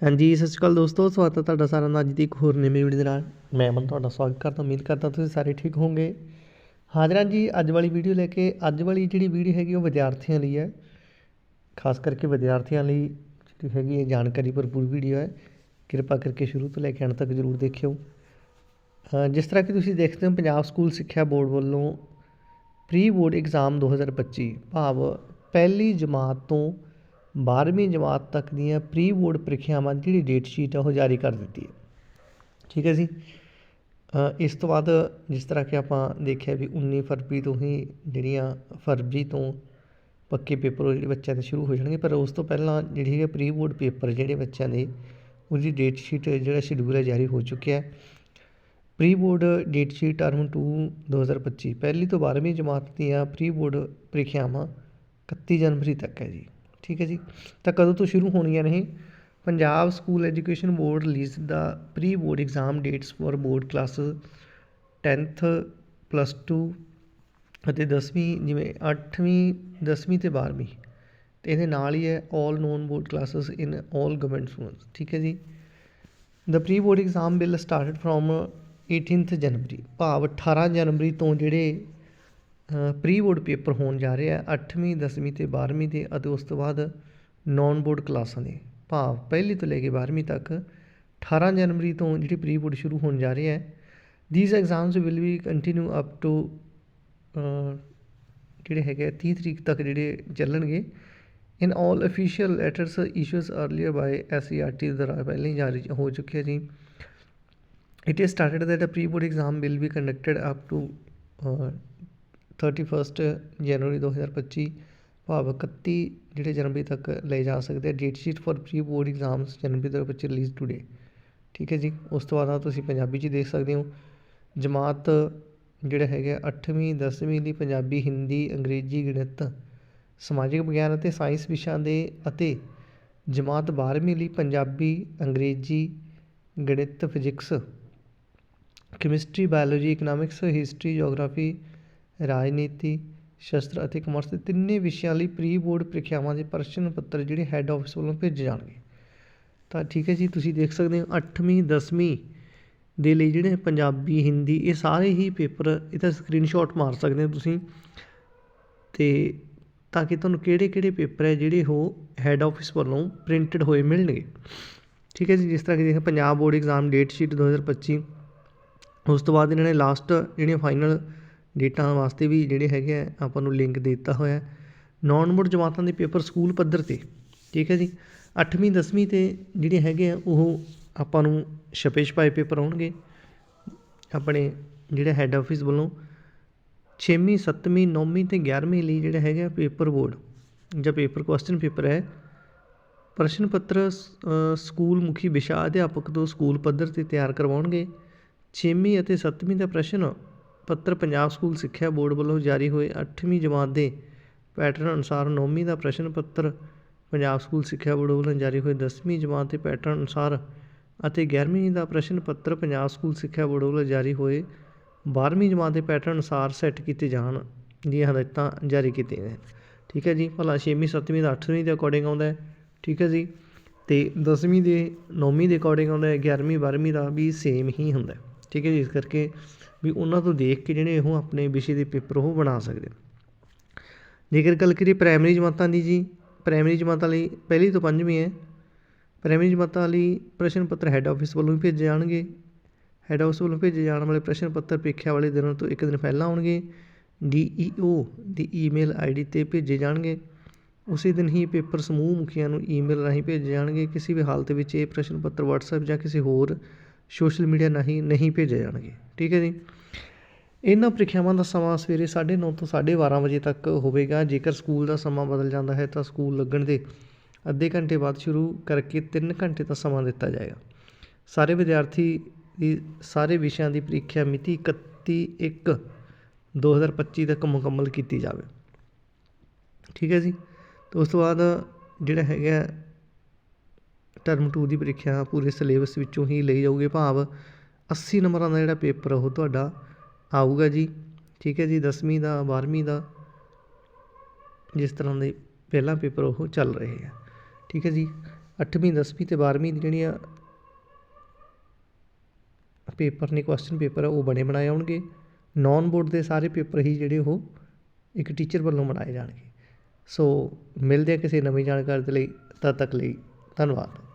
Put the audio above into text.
ਹਾਂਜੀ, ਸਤਿ ਸ਼੍ਰੀ ਅਕਾਲ ਦੋਸਤੋ, ਸਵਾਗਤ ਹੈ ਤੁਹਾਡਾ ਸਾਰਿਆਂ ਦਾ ਅੱਜ ਦੀ ਇੱਕ ਹੋਰ ਨਵੀਂ ਵੀਡੀਓ ਦੇ ਨਾਲ। ਮੈਂ ਅਮਨ ਤੁਹਾਡਾ ਸਵਾਗਤ ਕਰਦਾ, ਉਮੀਦ ਕਰਦਾ ਤੁਸੀਂ ਸਾਰੇ ਠੀਕ ਹੋਵੋਗੇ। ਹਾਜ਼ਰਾਂ ਜੀ, ਅੱਜ ਵਾਲੀ ਵੀਡੀਓ ਲੈ ਕੇ, ਅੱਜ ਵਾਲੀ ਜਿਹੜੀ ਵੀਡੀਓ ਹੈਗੀ ਉਹ ਵਿਦਿਆਰਥੀਆਂ ਲਈ ਹੈ। ਖਾਸ ਕਰਕੇ ਵਿਦਿਆਰਥੀਆਂ ਲਈ ਜਿਹੜੀ ਹੈਗੀ ਹੈ ਜਾਣਕਾਰੀ ਭਰਪੂਰ ਵੀਡੀਓ ਹੈ। ਕਿਰਪਾ ਕਰਕੇ ਸ਼ੁਰੂ ਤੋਂ ਲੈ ਕੇ ਅੰਤ ਤੱਕ ਜ਼ਰੂਰ ਦੇਖਿਓ। ਜਿਸ ਤਰ੍ਹਾਂ ਕਿ ਤੁਸੀਂ ਦੇਖਦੇ ਹੋ, ਪੰਜਾਬ ਸਕੂਲ ਸਿੱਖਿਆ ਬੋਰਡ ਵੱਲੋਂ ਪ੍ਰੀ ਬੋਰਡ ਐਗਜ਼ਾਮ 2025 ਭਾਵ ਪਹਿਲੀ ਜਮਾਤ ਤੋਂ 12ਵੀਂ ਜਮਾਤ ਤੱਕ ਦੀਆਂ ਪ੍ਰੀ ਬੋਰਡ ਪ੍ਰੀਖਿਆਵਾਂ ਦੀ ਜਿਹੜੀ ਡੇਟ ਸ਼ੀਟ ਹੈ ਉਹ ਜਾਰੀ ਕਰ ਦਿੱਤੀ ਹੈ। ਠੀਕ ਹੈ ਜੀ? ਇਸ ਤੋਂ ਬਾਅਦ ਜਿਸ ਤਰ੍ਹਾਂ ਕਿ ਆਪਾਂ ਦੇਖਿਆ ਵੀ 19 ਫਰਵਰੀ ਤੋਂ ਹੀ ਜਿਹੜੀਆਂ ਫਰਵਰੀ ਤੋਂ ਪੱਕੇ ਪੇਪਰ ਉਹ ਜਿਹੜੇ ਬੱਚਿਆਂ ਦੇ ਸ਼ੁਰੂ ਹੋ ਜਾਣਗੇ, ਪਰ ਉਸ ਤੋਂ ਪਹਿਲਾਂ ਜਿਹੜੀ ਹੈ ਪ੍ਰੀ ਬੋਰਡ ਪੇਪਰ ਜਿਹੜੇ ਬੱਚਿਆਂ ਦੇ, ਉਹਦੀ ਡੇਟ ਸ਼ੀਟ ਜਿਹੜਾ ਸ਼ਡਿਊਲ ਹੈ ਜਾਰੀ ਹੋ ਚੁੱਕਿਆ ਹੈ। Pre board date sheet term 2 2025 ਪਹਿਲੀ ਤੋਂ 12ਵੀਂ ਜਮਾਤ ਦੀਆਂ ਪ੍ਰੀ ਬੋਰਡ ਪ੍ਰੀਖਿਆਵਾਂ 31 ਜਨਵਰੀ ਤੱਕ ਹੈ ਜੀ। ਠੀਕ ਹੈ ਜੀ? ਤਾਂ ਕਦੋਂ ਤੋਂ ਸ਼ੁਰੂ ਹੋਣੀਆਂ ਨੇ Punjab school education board release the pre board exam dates for board classes 10th plus two ਅਤੇ 10ਵੀਂ ਜਿਵੇਂ ਅੱਠਵੀਂ, ਦਸਵੀਂ ਅਤੇ 12ਵੀਂ ਅਤੇ ਇਹਦੇ ਨਾਲ ਹੀ ਹੈ 올 non board classes in 올 government school ਠੀਕ ਹੈ ਜੀ? The pre board exam will started from 18th January ਭਾਵ 18 ਜਨਵਰੀ ਤੋਂ ਜਿਹੜੇ ਪ੍ਰੀ ਬੋਰਡ ਪੇਪਰ ਹੋਣ ਜਾ ਰਹੇ ਆ 8ਵੀਂ 10ਵੀਂ ਤੇ 12ਵੀਂ ਦੇ, ਅਤੇ ਉਸ ਤੋਂ ਬਾਅਦ ਨੋਨ ਬੋਰਡ ਕਲਾਸਾਂ ਦੇ ਭਾਵ ਪਹਿਲੀ ਤੋਂ ਲੈ ਕੇ 12ਵੀਂ ਤੱਕ 18 ਜਨਵਰੀ ਤੋਂ ਜਿਹੜੀ ਪ੍ਰੀ ਬੋਰਡ ਸ਼ੁਰੂ ਹੋਣ ਜਾ ਰਹੇ ਹੈ these exams will be continue up to ਜਿਹੜੇ ਹੈਗੇ ਆ 30 ਤਰੀਕ ਤੱਕ ਜਿਹੜੇ ਚੱਲਣਗੇ। In all official letters issues earlier by SCERT ਦੁਆਰਾ ਪਹਿਲਾਂ ਹੀ ਜਾਰੀ ਹੋ ਚੁੱਕਿਆ ਜੀ। It is started that a pre-board exam will be conducted up to thirty first January 2025 ਭਾਵ 31 ਜਿਹੜੇ ਜਨਵਰੀ ਤੱਕ ਲਏ ਜਾ ਸਕਦੇ ਆ। Date sheet for pre board exams January 2025 release today ਠੀਕ ਹੈ ਜੀ। ਉਸ ਤੋਂ ਬਾਅਦ ਤੁਸੀਂ ਪੰਜਾਬੀ 'ਚ ਦੇਖ ਸਕਦੇ ਹੋ। ਜਮਾਤ ਜਿਹੜਾ ਹੈਗਾ 8ਵੀਂ 10ਵੀਂ ਲਈ ਪੰਜਾਬੀ, ਹਿੰਦੀ, ਅੰਗਰੇਜ਼ੀ, ਗਣਿਤ, ਸਮਾਜਿਕ ਵਿਗਿਆਨ ਅਤੇ ਸਾਇੰਸ ਵਿਸ਼ਿਆਂ ਦੇ ਅਤੇ ਜਮਾਤ 12ਵੀਂ ਲਈ ਪੰਜਾਬੀ, ਅੰਗਰੇਜ਼ੀ, ਗਣਿਤ, physics chemistry biology economics history geography ਰਾਜਨੀਤੀ, ਸ਼ਸਤਰ ਅਤੇ ਕਾਮਰਸ ਦੇ ਤਿੰਨੇ ਵਿਸ਼ਿਆਂ ਲਈ ਪ੍ਰੀ ਬੋਰਡ ਪ੍ਰੀਖਿਆਵਾਂ ਦੇ ਪ੍ਰਸ਼ਨ ਪੱਤਰ ਜਿਹੜੇ ਹੈੱਡ ਆਫਿਸ ਵੱਲੋਂ ਭੇਜੇ ਜਾਣਗੇ। ਤਾਂ ਠੀਕ ਹੈ ਜੀ, ਤੁਸੀਂ ਦੇਖ ਸਕਦੇ ਹੋ 8ਵੀਂ 10ਵੀਂ ਦੇ ਲਈ ਜਿਹੜੇ ਪੰਜਾਬੀ, ਹਿੰਦੀ ਇਹ ਸਾਰੇ ਹੀ ਪੇਪਰ ਇਹਦਾ ਸਕਰੀਨਸ਼ਾਟ ਮਾਰ ਸਕਦੇ ਹੋ ਤੁਸੀਂ। ਤੇ ਤਾਂ ਕਿ ਤੁਹਾਨੂੰ ਕਿਹੜੇ ਕਿਹੜੇ ਪੇਪਰ ਹੈ ਜਿਹੜੇ ਉਹ ਹੈੱਡ ਆਫਿਸ ਵੱਲੋਂ ਪ੍ਰਿੰਟਡ ਹੋਏ ਮਿਲਣਗੇ। ਠੀਕ ਹੈ ਜੀ, ਜਿਸ ਤਰ੍ਹਾਂ ਕਿ ਦੇਖੋ, Punjab board exam date sheet 2025 ਉਸ ਤੋਂ ਬਾਅਦ ਇਹਨਾਂ ਨੇ ਲਾਸਟ ਜਿਹੜੀਆਂ ਫਾਈਨਲ ਡੇਟਾਂ ਵਾਸਤੇ ਵੀ ਜਿਹੜੇ ਹੈਗੇ ਆ, ਆਪਾਂ ਨੂੰ ਲਿੰਕ ਦੇ ਦਿੱਤਾ ਹੋਇਆ। ਨੌਨ ਮੁੜ ਜਮਾਤਾਂ ਦੇ ਪੇਪਰ ਸਕੂਲ ਪੱਧਰ ਤੇ, ਠੀਕ ਹੈ ਜੀ? 8ਵੀਂ 10ਵੀਂ ਤੇ ਜਿਹੜੇ ਹੈਗੇ ਆ, ਉਹ ਆਪਾਂ ਨੂੰ ਛਪੇ ਛਪਾਏ ਪੇਪਰ ਆਉਣਗੇ। ਆਪਣੇ ਜਿਹੜਾ ਹੈੱਡ ਆਫਿਸ ਵੱਲੋਂ 6ਵੀਂ 7ਵੀਂ 9ਵੀਂ ਤੇ 11ਵੀਂ ਲਈ ਜਿਹੜਾ ਹੈਗਾ ਪੇਪਰ ਬੋਰਡ, ਜਾਂ ਪੇਪਰ ਕੁਐਸਚਨ ਪੇਪਰ ਹੈ। ਪ੍ਰਸ਼ਨ ਪੱਤਰ ਸਕੂਲ ਮੁਖੀ ਵਿਸ਼ਾ ਅਧਿਆਪਕ ਤੋਂ ਸਕੂਲ ਪੱਧਰ ਤੇ ਤਿਆਰ ਕਰਵਾਉਣਗੇ। 6ਵੀਂ ਅਤੇ 7ਵੀਂ ਦਾ ਪ੍ਰਸ਼ਨ ਪੱਤਰ ਪੰਜਾਬ ਸਕੂਲ ਸਿੱਖਿਆ ਬੋਰਡ ਵੱਲੋਂ ਜਾਰੀ ਹੋਏ ਅੱਠਵੀਂ ਜਮਾਤ ਦੇ ਪੈਟਰਨ ਅਨੁਸਾਰ ਨੌਵੀਂ ਦਾ ਪ੍ਰਸ਼ਨ ਪੱਤਰ ਪੰਜਾਬ ਸਕੂਲ ਸਿੱਖਿਆ ਬੋਰਡ ਵੱਲੋਂ ਜਾਰੀ ਹੋਏ 10ਵੀਂ ਜਮਾਤ ਦੇ ਪੈਟਰਨ ਅਨੁਸਾਰ ਅਤੇ 11ਵੀਂ ਦਾ ਪ੍ਰਸ਼ਨ ਪੱਤਰ ਪੰਜਾਬ ਸਕੂਲ ਸਿੱਖਿਆ ਬੋਰਡ ਵੱਲੋਂ ਜਾਰੀ ਹੋਏ 12ਵੀਂ ਜਮਾਤ ਦੇ ਪੈਟਰਨ ਅਨੁਸਾਰ ਸੈੱਟ ਕੀਤੇ ਜਾਣ ਦੀਆਂ ਹਦਾਇਤਾਂ ਜਾਰੀ ਕੀਤੀਆਂ ਨੇ ਠੀਕ ਹੈ ਜੀ, ਭਲਾ 6ਵੀਂ 7ਵੀਂ ਦਾ 8ਵੀਂ ਦੇ ਅਕੋਰਡਿੰਗ ਆਉਂਦਾ ਹੈ। ਠੀਕ ਹੈ ਜੀ, ਤੇ 10ਵੀਂ ਦੇ 9ਵੀਂ ਦੇ ਅਕੋਰਡਿੰਗ ਆਉਂਦਾ ਹੈ 11ਵੀਂ 12ਵੀਂ ਦਾ ਵੀ ਸੇਮ ਹੀ ਹੁੰਦਾ ਹੈ। ਠੀਕ ਹੈ ਜੀ, ਇਸ ਕਰਕੇ ਵੀ ਉਹਨਾਂ ਤੋਂ ਦੇਖ ਕੇ ਜਿਹੜੇ ਉਹ ਆਪਣੇ ਵਿਸ਼ੇ ਦੇ ਪੇਪਰ ਉਹ ਬਣਾ ਸਕਦੇ। ਜੇਕਰ ਗੱਲ ਕਰੀਏ ਪ੍ਰਾਇਮਰੀ ਜਮਾਤਾਂ ਦੀ ਜੀ ਪ੍ਰਾਇਮਰੀ ਜਮਾਤਾਂ ਲਈ ਪਹਿਲੀ ਤੋਂ ਪੰਜਵੀਂ ਹੈ। ਪ੍ਰਾਇਮਰੀ ਜਮਾਤਾਂ ਲਈ ਪ੍ਰਸ਼ਨ ਪੱਤਰ ਹੈੱਡ ਆਫਿਸ ਵੱਲੋਂ ਵੀ ਭੇਜੇ ਜਾਣਗੇ। ਹੈੱਡ ਆਫਿਸ ਵੱਲੋਂ ਭੇਜੇ ਜਾਣ ਵਾਲੇ ਪ੍ਰਸ਼ਨ ਪੱਤਰ ਪ੍ਰੀਖਿਆ ਵਾਲੇ ਦਿਨਾਂ ਤੋਂ ਇੱਕ ਦਿਨ ਪਹਿਲਾਂ ਆਉਣਗੇ। ਡੀਈਓ ਦੀ ਈਮੇਲ ਆਈਡੀ ਤੇ ਭੇਜੇ ਜਾਣਗੇ। ਉਸੇ ਦਿਨ ਹੀ ਪੇਪਰ ਸਮੂਹ ਮੁਖੀਆਂ ਨੂੰ ਈਮੇਲ ਰਾਹੀਂ ਭੇਜੇ ਜਾਣਗੇ। ਕਿਸੇ ਵੀ ਹਾਲਤ ਵਿੱਚ ਇਹ ਪ੍ਰਸ਼ਨ ਪੱਤਰ WhatsApp ਜਾਂ ਕਿਸੇ ਹੋਰ ਸੋਸ਼ਲ ਮੀਡੀਆ ਰਾਹੀਂ ਨਹੀਂ ਭੇਜੇ ਜਾਣਗੇ। ਠੀਕ ਹੈ ਜੀ? ਇਹਨਾਂ ਪ੍ਰੀਖਿਆਵਾਂ ਦਾ ਸਮਾਂ ਸਵੇਰੇ 9:30 ਤੋਂ 12:30 ਵਜੇ ਤੱਕ ਹੋਵੇਗਾ। ਜੇਕਰ ਸਕੂਲ ਦਾ ਸਮਾਂ ਬਦਲ ਜਾਂਦਾ ਹੈ ਤਾਂ ਸਕੂਲ ਲੱਗਣ ਦੇ ਅੱਧੇ ਘੰਟੇ ਬਾਅਦ ਸ਼ੁਰੂ ਕਰਕੇ 3 ਘੰਟੇ ਦਾ ਸਮਾਂ ਦਿੱਤਾ ਜਾਏਗਾ। ਸਾਰੇ ਵਿਦਿਆਰਥੀ ਦੀ, ਸਾਰੇ ਵਿਸ਼ਿਆਂ ਦੀ ਪ੍ਰੀਖਿਆ ਮਿਤੀ 31 1 2025 ਤੱਕ ਮੁਕੰਮਲ ਕੀਤੀ ਜਾਵੇ। ਠੀਕ ਹੈ ਜੀ? ਤੇ ਉਸ ਤੋਂ ਬਾਅਦ ਜਿਹੜਾ ਹੈਗਾ ਟਰਮ 2 ਦੀ ਪ੍ਰੀਖਿਆ ਪੂਰੇ ਸਿਲੇਬਸ ਵਿੱਚੋਂ ਹੀ ਲਈ ਜਾਊਗੀ। ਭਾਵ 80 ਨੰਬਰਾਂ ਦਾ ਜਿਹੜਾ ਪੇਪਰ ਉਹ ਤੁਹਾਡਾ ਆਊਗਾ ਜੀ। ਠੀਕ ਹੈ ਜੀ 10ਵੀਂ ਦਾ 12ਵੀਂ ਦਾ, ਜਿਸ ਤਰ੍ਹਾਂ ਦੇ ਪਹਿਲਾ ਪੇਪਰ ਉਹ ਚੱਲ ਰਹੇ ਆ। ਠੀਕ ਹੈ ਜੀ 8ਵੀਂ 10ਵੀਂ ਤੇ 12ਵੀਂ ਦੀ ਜਿਹੜੀਆਂ ਪੇਪਰ ਨੇ ਕੁਐਸਚਨ ਪੇਪਰ ਆ, ਉਹ ਬਣੇ ਬਣਾਏ ਆਉਣਗੇ। ਨੌਨ ਬੋਰਡ ਦੇ ਸਾਰੇ ਪੇਪਰ ਹੀ ਜਿਹੜੇ ਉਹ ਇੱਕ ਟੀਚਰ ਵੱਲੋਂ ਬਣਾਏ ਜਾਣਗੇ। ਸੋ ਮਿਲਦੇ ਆ ਕਿਸੇ ਨਵੀਂ ਜਾਣਕਾਰੀ ਦੇ ਲਈ, ਤਦ ਤੱਕ ਲਈ ਧੰਨਵਾਦ।